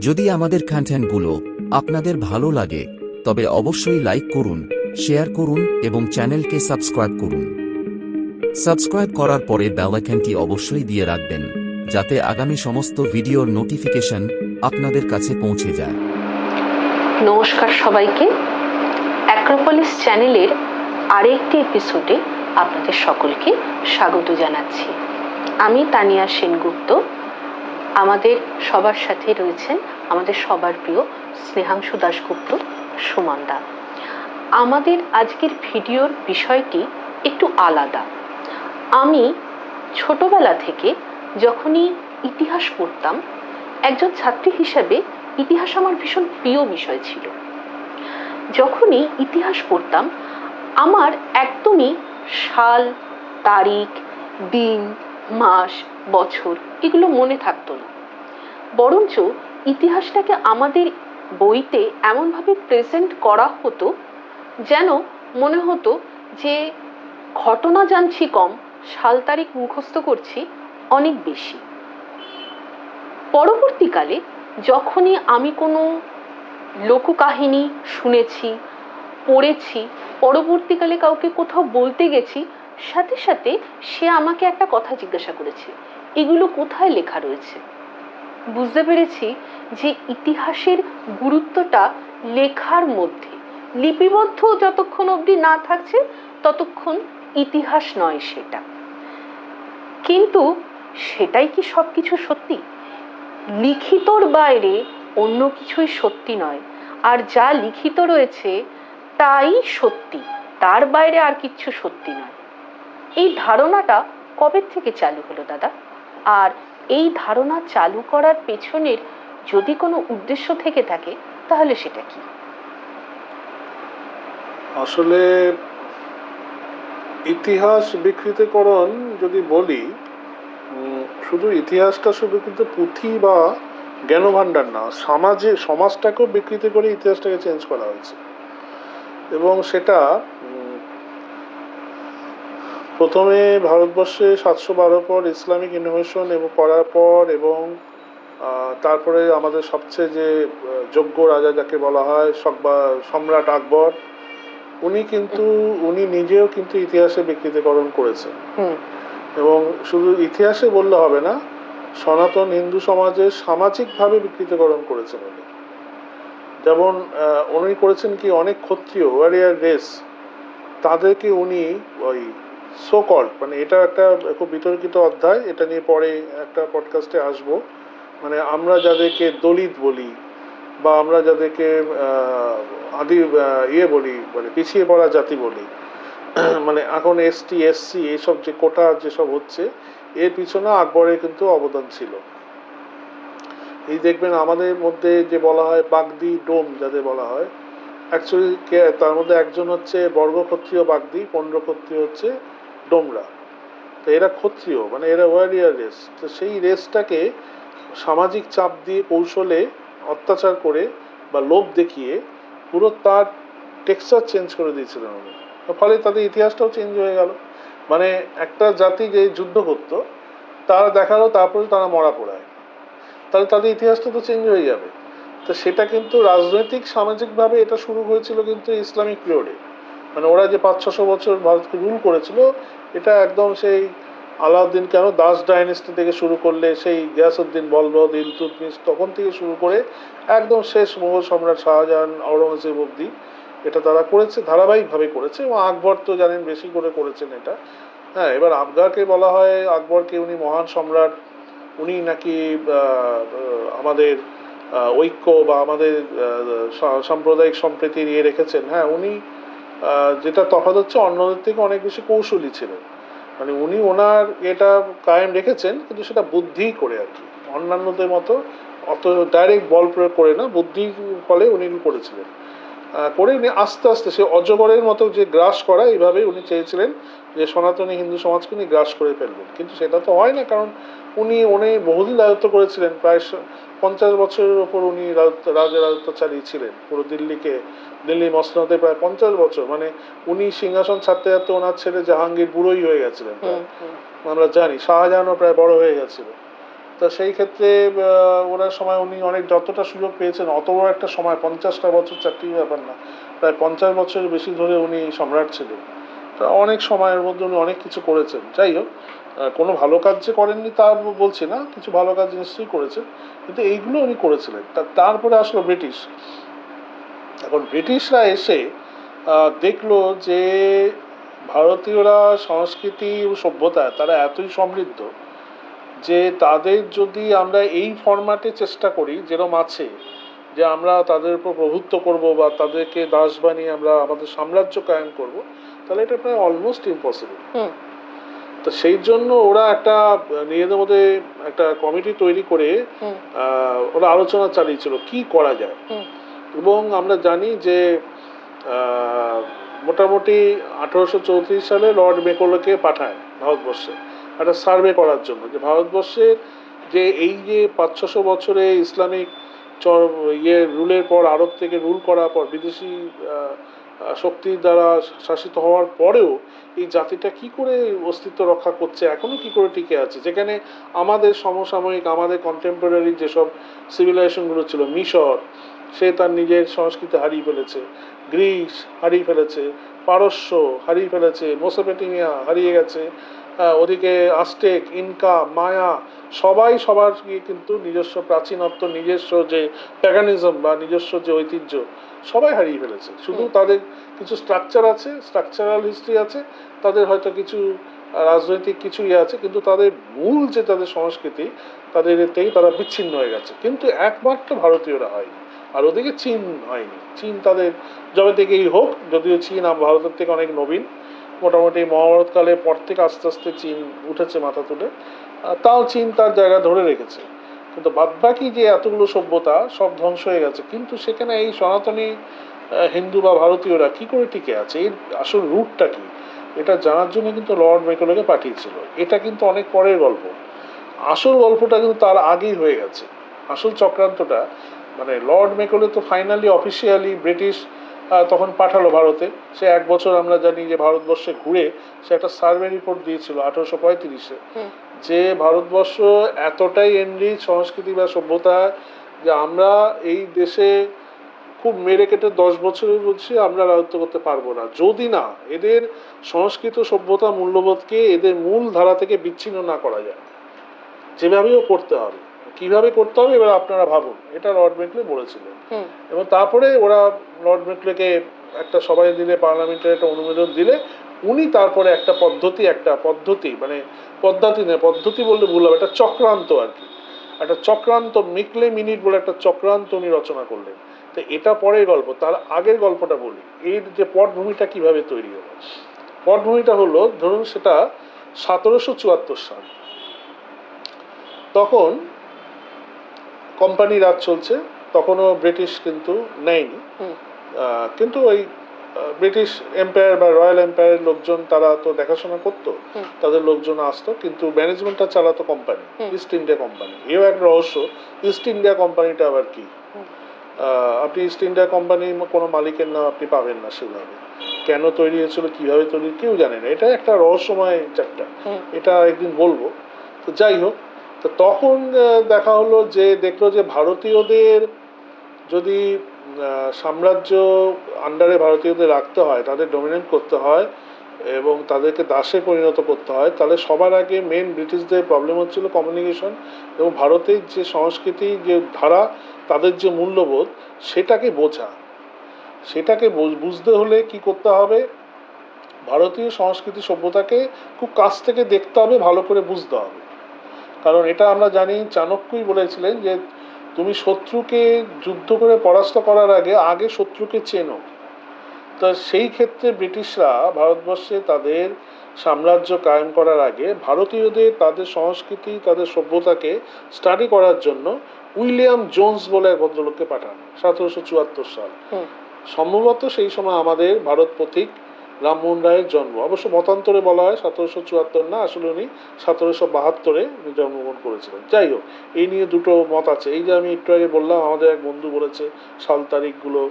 যদি আমাদের কন্টেন্টগুলো আপনাদের ভালো লাগে, তবে অবশ্যই লাইক করুন শেয়ার করুন এবং চ্যানেলকে সাবস্ক্রাইব করুন। সাবস্ক্রাইব করার পরে বেল অবশ্যই দিয়ে রাখবেন, যাতে আগামী সমস্ত ভিডিওর নোটিফিকেশন আপনাদের কাছে পৌঁছে যায়। নমস্কার সবাইকে। অ্যাক্রোপলিস চ্যানেলের আরেকটি এপিসোডে আপনাদের সকলকে স্বাগত জানাচ্ছি। আমি তানিয়া সেনগুপ্ত। আমাদের সবার সাথে রয়েছেন আমাদের সবার প্রিয় স্নেহাংশু দাশগুপ্ত সুমন্দা। আমাদের আজকের ভিডিওর বিষয়টি একটু আলাদা। আমি ছোটবেলা থেকে যখনই ইতিহাস পড়তাম, একজন ছাত্রী হিসাবে ইতিহাস আমার ভীষণ প্রিয় বিষয় ছিল। যখনই ইতিহাস পড়তাম, আমার একদমই সাল, তারিখ, দিন, মাস বছর এগুলো মনে থাকতো না। বরঞ্চ ইতিহাসটাকে আমাদের বইতে এমনভাবে প্রেজেন্ট করা হতো যেন মনে হতো যে ঘটনা জানছি কম, সাল তারিখ মুখস্থ করছি অনেক বেশি। পরবর্তীকালে যখনই আমি কোনো লোককাহিনী শুনেছি, পড়েছি, পরবর্তীকালে কাউকে কোথাও বলতে গেছি, সাথে সাথে সে আমাকে একটা কথা জিজ্ঞাসা করেছে এগুলো কোথায় লেখা রয়েছে? বুঝতে পেরেছি যে ইতিহাসের গুরুত্বটা লেখার মধ্যে। লিপিবদ্ধ যতক্ষণ অবধি না থাকছে, ততক্ষণ ইতিহাস নয় সেটা। কিন্তু সেটাই কি সব কিছু সত্যি? লিখিতর বাইরে অন্য কিছুই সত্যি নয়। আর যা লিখিত রয়েছে, তাই সত্যি। তার বাইরে আর কিচ্ছু সত্যি নয়। এই ধারণাটা কবে থেকে চালু হলো, দাদা? আর এই ধারণা চালু করার পেছনের যদি কোনো উদ্দেশ্য থেকে থাকে, তাহলে সেটা কি? আসলে ইতিহাস বিকৃতিকরণ যদি বলি শুধু ইতিহাসটা শুধু কিন্তু পুঁথি বা জ্ঞানভাণ্ডার না, সমাজে, সমাজটাকেও বিকৃতি করে ইতিহাসটাকে চেঞ্জ করা হয়েছে। এবং সেটা প্রথমে ভারতবর্ষে সাতশো বারো পর ইসলামিক ইনোভেশন এবং করার পর এবং তারপরে আমাদের সবচেয়ে যে যোগ্য রাজা যাকে বলা হয় সকবা সম্রাট আকবর উনি কিন্তু উনি নিজেও কিন্তু ইতিহাসে বিকৃতিকরণ করেছেন। হুম। এবং শুধু ইতিহাসে বললে হবে না সনাতন হিন্দু সমাজে সামাজিকভাবে বিকৃতিকরণ করেছেন উনি। যেমন উনি করেছেন কি অনেক ক্ষত্রিয় ওয়ারিয়ার রেস তাদেরকে উনি ওই সোকল মানে এটা একটা খুব বিতর্কিত অধ্যায়, এটা নিয়ে পরে একটা পডকাস্টে আসব। মানে আমরা যাদেরকে দলিত বলি বা আমরা যাদেরকে আদি ইয়ে বলি মানে পিছিয়ে পড়া জাতি বলি মানে এখন এসটি এসসি এইসব যে কোটা যেসব হচ্ছে, এর পিছনে আকবরের কিন্তু অবদান ছিল। এই দেখবেন আমাদের মধ্যে যে বলা হয় বাগদি ডোম যাদের বলা হয় অ্যাকচুয়ালি তার মধ্যে একজন হচ্ছে বর্গক্ষত্রীয় বাগদি, পনেরো ক্ষত্রিয় হচ্ছে ডোমরা তো এরা ক্ষত্রিয় মানে এরা ওয়ারিয়ার রেস তো সেই রেসটাকে সামাজিক চাপ দিয়ে, কৌশলে অত্যাচার করে বা লোভ দেখিয়ে পুরো তার টেক্সচার চেঞ্জ করে দিয়েছিলেন উনি ফলে তাদের ইতিহাসটাও চেঞ্জ হয়ে গেল। মানে একটা জাতি যে যুদ্ধ করতো, তারা দেখাল, তারপরে তারা মরা পড়ায়। তাহলে তাদের ইতিহাসটা তো চেঞ্জ হয়ে যাবে। তো সেটা কিন্তু রাজনৈতিক, সামাজিকভাবে এটা শুরু হয়েছিল কিন্তু ইসলামিক পিরিয়ডে মানে ওরা যে পাঁচ, ছশো বছর ভারতকে রুল করেছিল, এটা একদম সেই আলাউদ্দিন কেন দাস ডাইনেস্টি থেকে শুরু করলে, সেই গিয়াসুদ্দিন বলবদ ইলতুতমিশ তখন থেকে শুরু করে একদম শেষ মুঘল সম্রাট শাহজাহান আওরঙ্গজেব অব্দি এটা তারা করেছে, ধারাবাহিকভাবে করেছে এবং আকবর তো জানেন বেশি করে করেছেন এটা। হ্যাঁ এবার আফগারকে বলা হয়, আকবরকে উনি মহান সম্রাট, উনি নাকি আমাদের ঐক্য বা আমাদের সাম্প্রদায়িক সম্প্রীতি নিয়ে রেখেছেন। হ্যাঁ উনি যেটা তফাৎ হচ্ছে অন্যদের থেকে অনেক বেশি কৌশলী ছিলেন। মানে উনি ওনার এটা কায়েম রেখেছেন, কিন্তু সেটা বুদ্ধি করে আর কি। অন্যান্যদের মতো অত ডাইরেক্ট বল প্রয়োগ করে না, বুদ্ধির ফলে উনি করেছিলেন। করে উনি আস্তে আস্তে সে অজগরের মতো যে গ্রাস করা এইভাবে উনি চেয়েছিলেন যে সনাতনী হিন্দু সমাজকে উনি গ্রাস করে ফেলবেন। কিন্তু সেটা তো হয় না, কারণ উনি উনি বহুদিন রাজত্ব করেছিলেন। প্রায় পঞ্চাশ বছরের ওপর উনি রাজা রাজত্ব চালিয়েছিলেন। পুরো দিল্লিকে দিল্লি মসনদে প্রায় পঞ্চাশ বছর মানে উনি সিংহাসন ছাড়তে ছাড়তে ওনার ছেলে জাহাঙ্গীর বুড়োই হয়ে গেছিলেন আমরা জানি শাহজাহানও প্রায় বড় হয়ে গেছিল। তা সেই ক্ষেত্রে ওনার সময় উনি অনেক যতটা সুযোগ পেয়েছেন অত বড় একটা সময় পঞ্চাশটা বছর চাকরির ব্যাপার না প্রায় পঞ্চাশ বছরের বেশি ধরে উনি সম্রাট ছিলেন। তা অনেক সময়ের মধ্যে উনি অনেক কিছু করেছেন। যাই হোক কোনো ভালো কাজ যে করেননি তা বলছি না কিছু ভালো কাজ নিশ্চয়ই করেছেন কিন্তু এইগুলো উনি করেছিলেন। তারপরে আসলো ব্রিটিশ। এখন ব্রিটিশরা এসে দেখল যে ভারতীয়রা সংস্কৃতি ও সভ্যতায় তারা এতই সমৃদ্ধ যে তাদের যদি আমরা এই ফরম্যাটে চেষ্টা করি যেরকম আছে যে আমরা তাদের উপর প্রভুত্ব করব বা তাদেরকে দাস বানিয়ে আমরা আমাদের সাম্রাজ্য কায়েম করব তাহলে এটা প্রায় অলমোস্ট ইম্পসিবল হুম। তো সেই জন্য ওরা একটা নিজেদের মধ্যে একটা কমিটি তৈরি করে ওরা আলোচনা চালিয়েছিল কি করা যায়? এবং আমরা জানি যে মোটামুটি আঠারোশো চৌত্রিশ সালে লর্ড মেকোলোকে পাঠায় ভারতবর্ষে একটা সার্ভে করার জন্য যে ভারতবর্ষের যে এই যে পাঁচ ছশো বছরে ইসলামিক ইয়ে রুলের পর, আরব থেকে রুল করার পর, বিদেশি শক্তির দ্বারা শাসিত হওয়ার পরেও এই জাতিটা কি করে অস্তিত্ব রক্ষা করছে এখনও কি করে টিকে আছে? যেখানে আমাদের সমসাময়িক, আমাদের কন্টেম্পোরারি যেসব সিভিলাইজেশনগুলো ছিল, মিশর সে তার নিজের সংস্কৃতি হারিয়ে ফেলেছে। গ্রিস হারিয়ে ফেলেছে পারস্য হারিয়ে ফেলেছে মোসোপেটিমিয়া হারিয়ে গেছে ওদিকে আস্টেক ইনকা মায়া সবাই সবার কিন্তু নিজস্ব প্রাচীনত্ব নিজস্ব যে প্যাগানিজম বা নিজস্ব যে ঐতিহ্য সবাই হারিয়ে ফেলেছে। শুধু তাদের কিছু স্ট্রাকচার আছে স্ট্রাকচারাল হিস্ট্রি আছে তাদের হয়তো কিছু রাজনৈতিক কিছু ইয়ে আছে কিন্তু তাদের মূল যে তাদের সংস্কৃতি তাদের এতেই তারা বিচ্ছিন্ন হয়ে গেছে। কিন্তু একমাত্র ভারতীয়রা হয়নি। আর ওদিকে চীন হয়নি। চীন তাদের যবে থেকেই হোক, যদিও চীন ভারতের থেকে অনেক নবীন, মোটামুটি মহাভারতকালে পর থেকে আস্তে আস্তে চীন উঠেছে মাথা তুলে। তাও চীন তার জায়গা ধরে রেখেছে। কিন্তু বাদবাকি যে এতগুলো সভ্যতা, সব ধ্বংস হয়ে গেছে। কিন্তু সেখানে এই সনাতনী হিন্দু বা ভারতীয়রা কি করে টিকে আছে? এর আসল রুটটা কি? এটা জানার জন্য কিন্তু লর্ড মেকলোকে পাঠিয়েছিল। এটা কিন্তু অনেক পরের গল্প। আসল গল্পটা কিন্তু তার আগেই হয়ে গেছে। আসল চক্রান্তটা মানে লর্ড মেকলে তো ফাইনালি অফিসিয়ালি ব্রিটিশ তখন পাঠালো ভারতে। সে এক বছর আমরা জানি যে ভারতবর্ষে ঘুরে সে একটা সার্ভে রিপোর্ট দিয়েছিল আঠারোশো পঁয়ত্রিশে। যে ভারতবর্ষ এতটাই এনরিচ সংস্কৃতি বা সভ্যতা যে আমরা এই দেশে খুব মেরে কেটে দশ বছরের বলছি আমরা রাজত্ব করতে পারব না। যদি না এদের সংস্কৃত সভ্যতা মূল্যবোধকে এদের মূল ধারা থেকে বিচ্ছিন্ন না করা যায়। যেভাবেও করতে হবে। কীভাবে করতে হবে এবার আপনারা ভাবুন। এটা লর্ড মেকলে বলেছিলেন। এবং তারপরে ওরা লর্ড মেকলেকে একটা সবাই দিলে পার্লামেন্টের একটা অনুমোদন দিলে উনি তারপরে একটা পদ্ধতি একটা পদ্ধতি মানে পদ্ধতি নয় পদ্ধতি বললে ভুল হবে একটা চক্রান্ত আর কি। একটা চক্রান্ত মিকলে মিনিট বলে একটা চক্রান্ত উনি রচনা করলেন। তো এটা পরের গল্প তার আগের গল্পটা বলি। এর যে পটভূমিটা কীভাবে তৈরি হলো? পটভূমিটা হলো ধরুন সেটা সতেরোশো চুয়াত্তর সাল। তখন কোম্পানি রাজ চলছে তখনও ব্রিটিশ কিন্তু নেয়নি। কিন্তু ওই ব্রিটিশ এম্পায়ার বা রয়্যাল এম্পায়ারের লোকজন তারা তো দেখাশোনা করতো তাদের লোকজন আসতো কিন্তু ম্যানেজমেন্টটা চালাতো কোম্পানি ইস্ট ইন্ডিয়া কোম্পানি। এও এক রহস্য ইস্ট ইন্ডিয়া কোম্পানিটা আবার কি? আপনি ইস্ট ইন্ডিয়া কোম্পানির কোনো মালিকের নাম আপনি পাবেন না সেভাবে। কেন তৈরি হয়েছিল কীভাবে তৈরি কেউ জানে না। এটা একটা রহস্যময় চ্যাপ্টার। এটা একদিন বলব। তো যাই হোক তো তখন দেখা হলো যে দেখল যে ভারতীয়দের যদি সাম্রাজ্য আন্ডারে ভারতীয়দের রাখতে হয়, তাদের ডমিনেট করতে হয় এবং তাদেরকে দাসে পরিণত করতে হয়, তাহলে সবার আগে মেন ব্রিটিশদের প্রবলেম হচ্ছিল কমিউনিকেশন এবং ভারতের যে সংস্কৃতি, যে ধারা, তাদের যে মূল্যবোধ, সেটাকে বোঝা। সেটাকে বুঝ- বুঝতে হলে কি করতে হবে? ভারতীয় সংস্কৃতি সভ্যতাকে খুব কাছ থেকে দেখতে হবে, ভালো করে বুঝতে হবে। কারণ এটা আমরা জানি চাণক্যই বলেছিলেন যে তুমি শত্রুকে যুদ্ধ করে পরাস্ত করার আগে আগে শত্রুকে চেনো। তা সেই ক্ষেত্রে ব্রিটিশরা ভারতবর্ষে তাদের সাম্রাজ্য কায়েম করার আগে ভারতীয়দের তাদের সংস্কৃতি তাদের সভ্যতাকে স্টাডি করার জন্য উইলিয়াম জোন্স বলে এক ভদ্রলোককে পাঠান সতেরোশো চুয়াত্তর সাল। সম্ভবত সেই সময় আমাদের ভারত পথিক রামমোহন রায়ের জন্ম। অবশ্য মতান্তরে বলা হয় সতেরোশো চুয়াত্তর না আসলে উনি সতেরোশো বাহাত্তরে জন্মগ্রহণ করেছিলেন। যাই হোক এই নিয়ে দুটো মত আছে। এই যে আমি একটু আগে বললাম আমাদের এক বন্ধু বলেছে সাল তারিখগুলো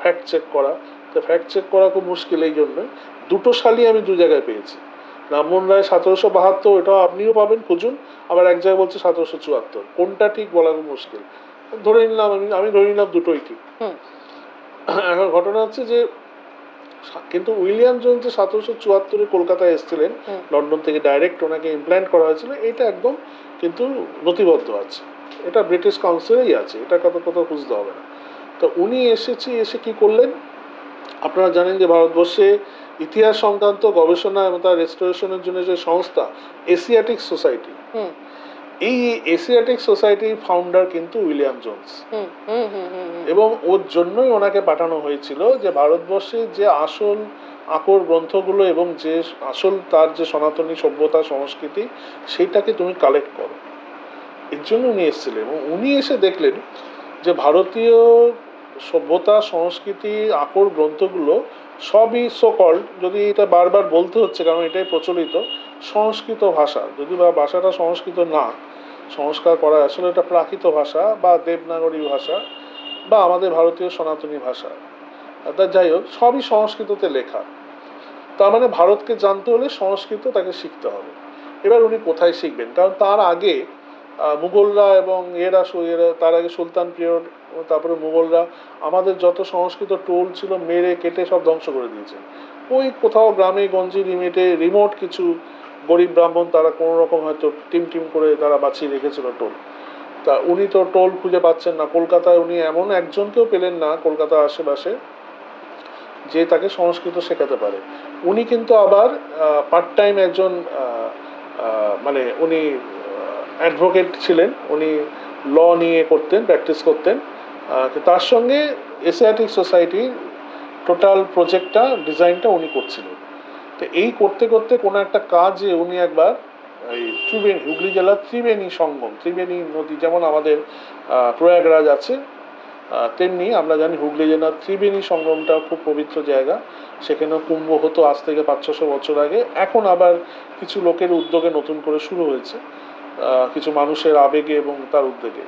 ফ্যাক্ট চেক করা। তো ফ্যাক্ট চেক করা খুব মুশকিল এই জন্য। দুটো সালই আমি দু জায়গায় পেয়েছি। রামমোহন রায় সতেরোশো বাহাত্তর এটাও আপনিও পাবেন খুঁজুন। আবার এক জায়গায় বলছে সতেরোশো চুয়াত্তর। কোনটা ঠিক বলা খুব মুশকিল। ধরে নিলাম আমি আমি ধরে নিলাম দুটোই ঠিক। হুম। এখন ঘটনা হচ্ছে যে কিন্তু উইলিয়াম জোন্স যে সতেরোশো চুয়াত্তরে কলকাতায় এসেছিলেন। লন্ডন থেকে ডাইরেক্ট ওনাকে ইমপ্ল্যান্ট করা হয়েছিল। এটা একদম কিন্তু নথিবদ্ধ আছে। এটা ব্রিটিশ কাউন্সিলেই আছে। এটা কত কোথাও খুঁজতে হবে না। তো উনি এসেছি এসে কি করলেন? আপনারা জানেন যে ভারতবর্ষে ইতিহাস সংক্রান্ত গবেষণা এবং তার রেস্টোরেশনের জন্য যে সংস্থা এশিয়াটিক সোসাইটি হুম। এই এশিয়াটিক সোসাইটির ফাউন্ডার কিন্তু উইলিয়াম জোন্স হুম হুম হুম হুম হুম। এবং ওর জন্যই ওনাকে পাঠানো হয়েছিল যে ভারতবর্ষে যে আসল আকর গ্রন্থগুলো এবং যে আসল তার যে সনাতনী সভ্যতা সংস্কৃতি সেইটাকে তুমি কালেক্ট করো। এর জন্য উনি এসেছিলেন এবং উনি এসে দেখলেন যে ভারতীয় সভ্যতা সংস্কৃতি আকর গ্রন্থগুলো সবই সকল যদি এটা বারবার বলতে হচ্ছে কারণ এটাই প্রচলিত সংস্কৃত ভাষা। যদি বা ভাষাটা সংস্কৃত না সংস্কার করা আসলে এটা প্রাকৃত ভাষা বা দেবনাগরী ভাষা বা আমাদের ভারতীয় সনাতনী ভাষা। অর্থাৎ যাই হোক, সবই সংস্কৃততে লেখা। তার মানে ভারতকে জানতে হলে সংস্কৃত তাকে শিখতে হবে। এবার উনি কোথায় শিখবেন? কারণ তার আগে মুঘলরা এবং এরা এরা, তার আগে সুলতান পিরিয়ড, তারপরে মুঘলরা আমাদের যত সংস্কৃত টোল ছিল, মেরে, কেটে সব ধ্বংস করে দিয়েছে। ওই কোথাও গ্রামে, গঞ্জে লিমিটে রিমোট কিছু গরিব ব্রাহ্মণ, তারা কোনো রকম হয়তো টিম টিম করে তারা বাঁচিয়ে রেখেছিল টোল। তা উনি তো টোল খুঁজে পাচ্ছেন না। কলকাতায় উনি এমন একজনকেও পেলেন না কলকাতার আশেপাশে, যে তাকে সংস্কৃত শেখাতে পারে। উনি কিন্তু আবার পার্ট টাইম একজন মানে উনি অ্যাডভোকেট ছিলেন। উনি ল নিয়ে করতেন প্র্যাকটিস করতেন। তার সঙ্গে এশিয়াটিক সোসাইটির টোটাল প্রজেক্টটা ডিজাইনটা উনি করছিলেন। তো এই করতে করতে কোনো একটা কাজে উনি একবার এই ত্রিবেণী, হুগলি জেলার ত্রিবেণী সঙ্গম, ত্রিবেণী নদী যেমন আমাদের প্রয়াগরাজ আছে তেমনি আমরা জানি হুগলি জেলার ত্রিবেণী সঙ্গমটা খুব পবিত্র জায়গা। সেখানেও কুম্ভ হতো আজ থেকে পাঁচ ছশো বছর আগে। এখন আবার কিছু লোকের উদ্যোগে নতুন করে শুরু হয়েছে কিছু মানুষের আবেগে এবং তার উদ্যোগে